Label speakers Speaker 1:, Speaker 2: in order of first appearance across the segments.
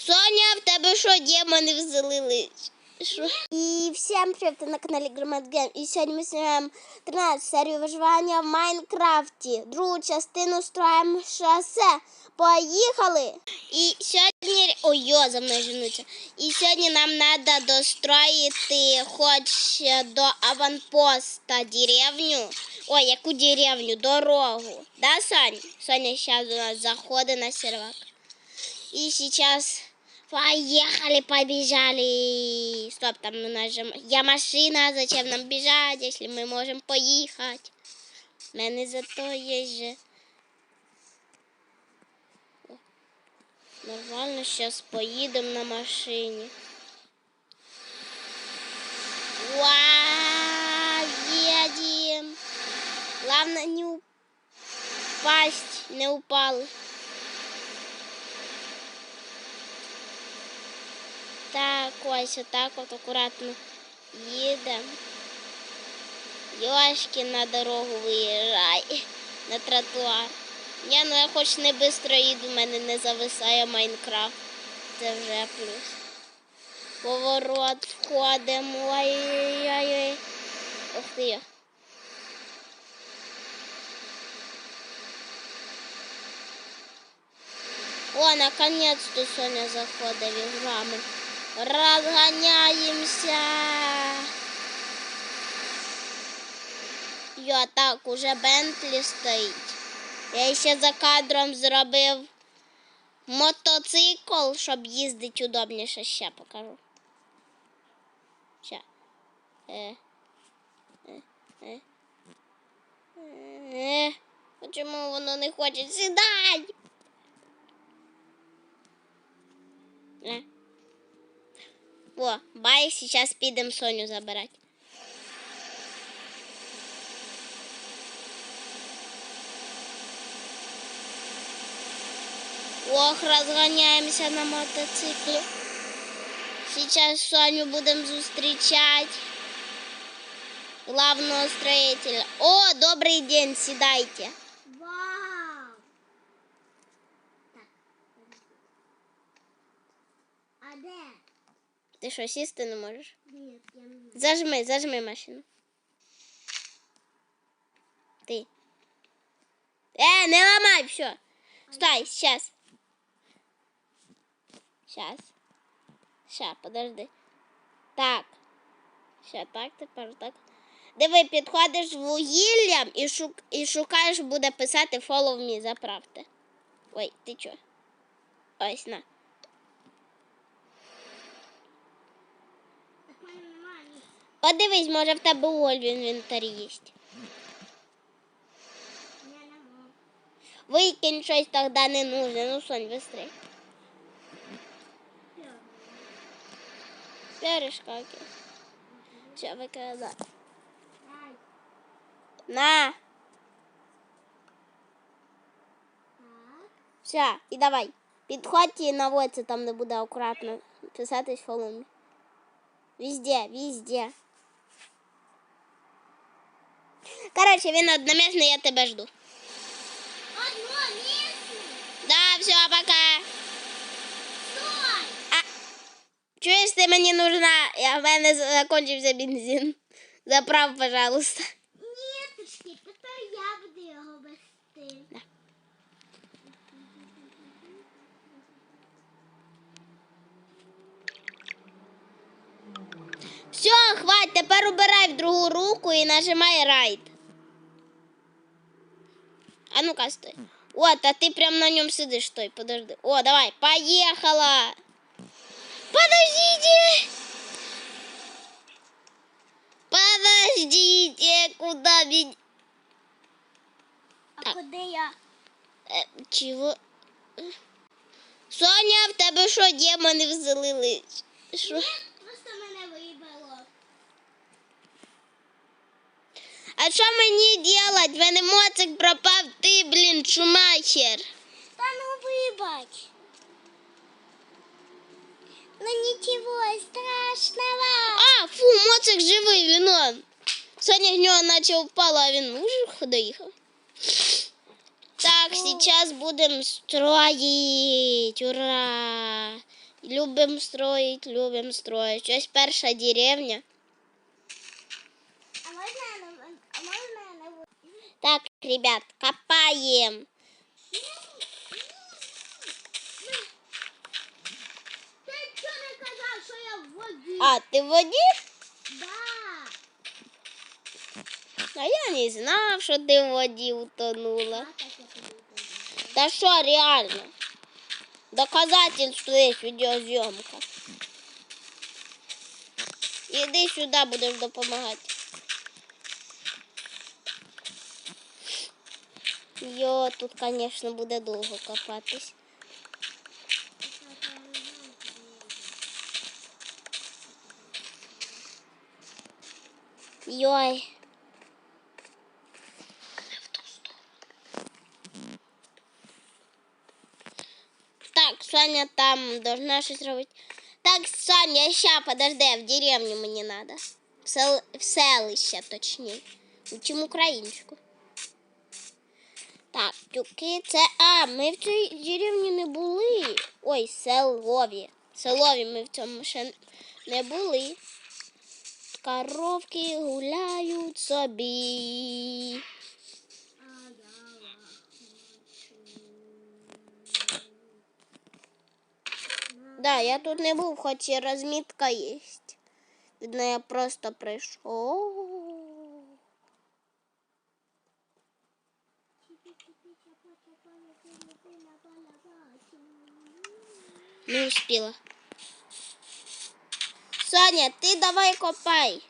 Speaker 1: Соня, в тебе що, демони вселили? Що? І всім привіт, ти на каналі Громад Гейм. І сьогодні ми знімаємо 13 серію виживання в Майнкрафті. Другу частину строїмо шосе. Поїхали! І сьогодні... Ой, йо, за мною женуться. І сьогодні нам треба достроїти хоч до аванпоста деревню. Ой, яку деревню? Дорогу. Да, Сонь? Соня зараз у нас на сервак. И сейчас поехали, побежали. Стоп, там мы нажим. Я машина, зачем нам бежать, если мы можем поехать? У мене зато есть же. Нормально, сейчас поедем на машине. Вау, едем. Главное не упасть, не упал. Так, ось отак от акуратно їдемо. Йошки на дорогу виїжджай, на тротуар. Ні, ну я хоч не швидко їду, в мене не зависає Майнкрафт. Це вже плюс. Поворот входимо. Ой-ой-ой. Ух ти. О, наконец-то Соня заходить в іграми. Розганяємося. Йо, так, уже Бентлі стоїть. Я ще за кадром зробив мотоцикл, щоб їздити удобніше. Ще покажу. Ще. Е. Е. Е. Е. Чому воно не хоче сідати? Е. О, бай, сейчас підемо Соню забирати. Ох, розганяємося на мотоциклі. Сейчас Соню будемо зустрічати. Главного строителя. О, добрий день, сідайте.
Speaker 2: Вау! Так. А де?
Speaker 1: Ти що, сісти не можеш?
Speaker 2: Ні, я не можу.
Speaker 1: Зажми, зажми машину. Ты. Э, не ломай все. Стой, сейчас. Сейчас. Ща, подожди. Так. Ща, так, тепер так. Диви, підходиш вугіллям і, шук... і шукаєш, буде писати follow me, заправте. Ой, ти чо? Ось на.
Speaker 2: Так в мене немає.
Speaker 1: Подивись, може в тебе оль в інвентарі є. Викинь щось тоді не нужно. Ну, Сонь, быстрей. Перешкаки. Все, викидай. На. Все, і давай. Підходь і наводься, там не буде акуратно писатись follow me. Везде, везде. Короче, він одномісний, я тебе жду.
Speaker 2: Одно місце.
Speaker 1: Да, все, пока.
Speaker 2: Стой!
Speaker 1: А, чуєш, ти мені нужна, я в мене закончився бензин. Заправ, пожалуйста.
Speaker 2: Тепер
Speaker 1: убирай в другу руку і нажимай райт. А ну-ка, стой. От, а ти прям на ньому сидиш, стой, подожди. О, давай, поехала. Подождите. Подождите, куда меня...
Speaker 2: А
Speaker 1: Так.
Speaker 2: куди я?
Speaker 1: Е, чого? Соня, в тебе що, демони вселили? Що? А що мені делать? В моцик пропав, ти, блін, шумахер.
Speaker 2: Та ну вибач. Ну нічого страшного.
Speaker 1: А, фу, моцик живий, він он. Соня з нього наче впала, а він уже доїхав. Так, сейчас будем строить. Ура! Любим строїть, любим строїть. Ось перша деревня. Так, ребят, копаем.
Speaker 2: Ти що не казав, що я в воді?
Speaker 1: А, ты в воді?
Speaker 2: Да.
Speaker 1: А я не знав, що ти в воді утонула.
Speaker 2: А так я тобі кажу.
Speaker 1: Да що, реально? Доказательство есть відеозйомка. Іди сюди, будеш допомагати. Йо, тут, конечно, буде довго копатись. Йой. Так, Саня там должна щось робити. Так, Саня, ща, подожди, в деревню мені надо. В, сел... в селище, точніше. Учим українську. Так, тюки, це. А, ми в цій деревні не були. Ой, селові. Селові ми в цьому ще не були. Коровки гуляють собі. Да, я тут не був, хоч і розмітка є. Видно, я просто прийшов. Не успела. Соня, ты давай копай.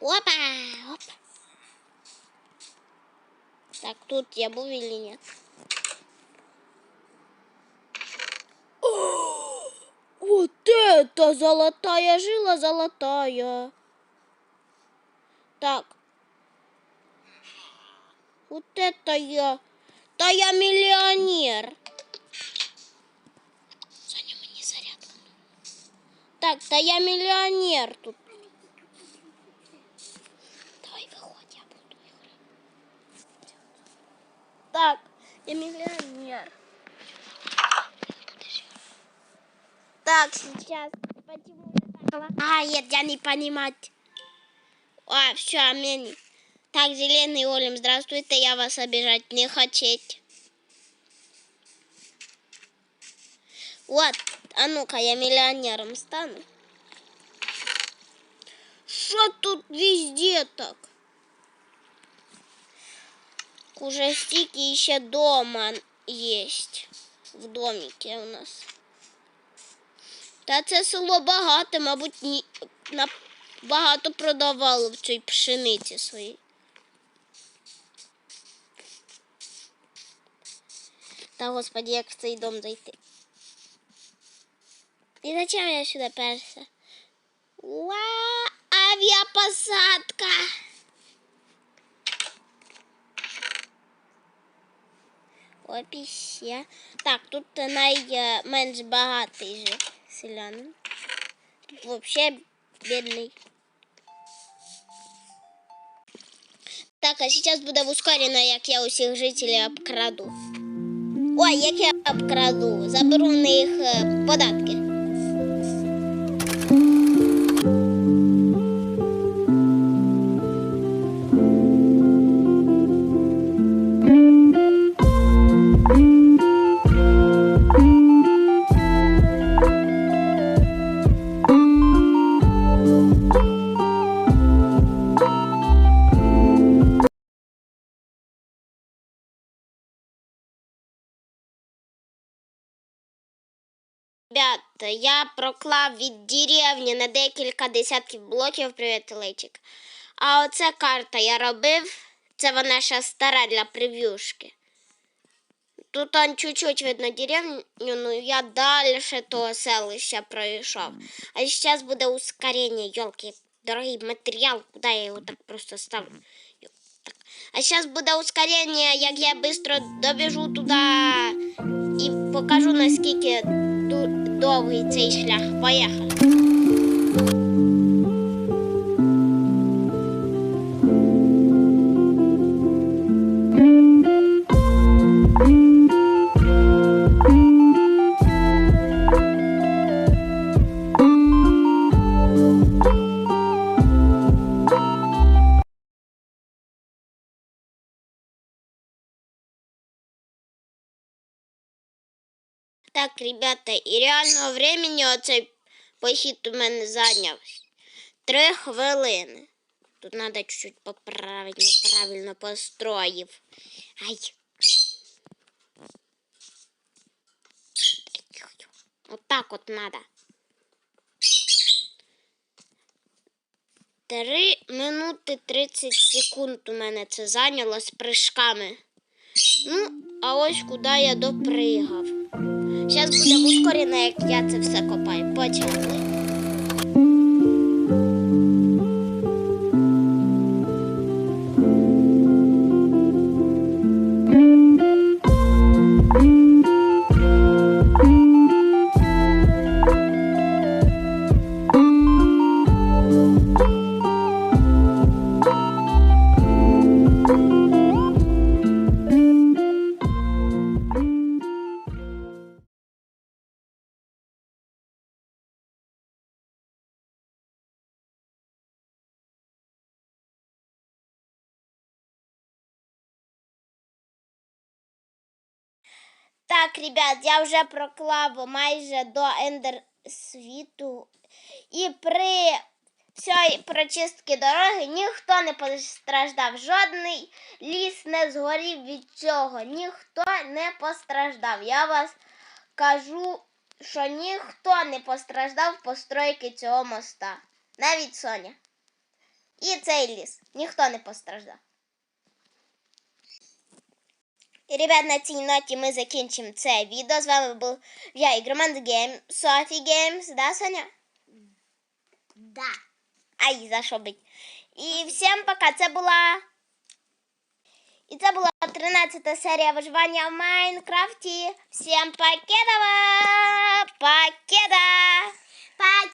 Speaker 1: Опа, опа. Так, тут я был или нет? Вот это золотая жила золотая. Так. Вот это я. Да я миллионер. Саня, мне зарядку. Так, да я миллионер тут. Давай выходи, я буду играть. Так, я миллионер. Так, сейчас. Почему так лагает? Я не понимать. А, все, аминь. Так, зеленый Олем, здравствуйте, я вас обижать не хотеть. Вот, а ну-ка, я миллионером стану. Что тут везде так? Ужастики еще дома есть. В домике у нас. Та це село багате, мабуть, ні, на, багато продавало в цій пшениці своїй. Та господи, як в цей дом зайти. І зачем я сюди перся? Уа, авіапосадка! Опіще. Так, тут найменш багатий же селянин. Тут вообще бідний. Так, а сейчас буде ускорено, як я усіх жителів обкраду. Ой, як я обкраду. Заберу на них е, податки. Ребята, я проклав від деревні на декілька десятків блоків. Привіт. А оце карта я робив. Це вона ще стара для прев'юшки. Тут он чуть-чуть видно деревню, ну я далі того селища пройшов. А зараз буде ускорення, йолки. Дорогий матеріал, куди я його так просто ставлю? Так. А зараз буде ускорення, як я швидко добіжу туди і покажу, наскільки ду- довгий цей шлях. Поїхали. Так, ребята, і реального времени оцей похід у мене зайняв три хвилини. Тут треба чуть-чуть поправити, неправильно построїв. Ай. Отак от надо. Три минути 30 секунд у мене це зайняло з прыжками. Ну, а ось куди я допригав. Зараз буде ускорено, як я це все копаю. Почали. Так, ребят, я вже проклав майже до ендер. І при цій прочистці дороги ніхто не постраждав. Жодний ліс не згорів від цього. Ніхто не постраждав. Я вас кажу, що ніхто не постраждав постройки цього моста. Навіть Соня. І цей ліс. Ніхто не постраждав. ребят, на цій ноті ми закінчимо це відео. З вами був я, Ігроман Гейм, Софі Геймс, да, Соня?
Speaker 2: Да.
Speaker 1: Ай, зашобить. І всім пока. Це була. І це була 13 серія виживання в Майнкрафті. Всім покедова! Покеда!
Speaker 2: Па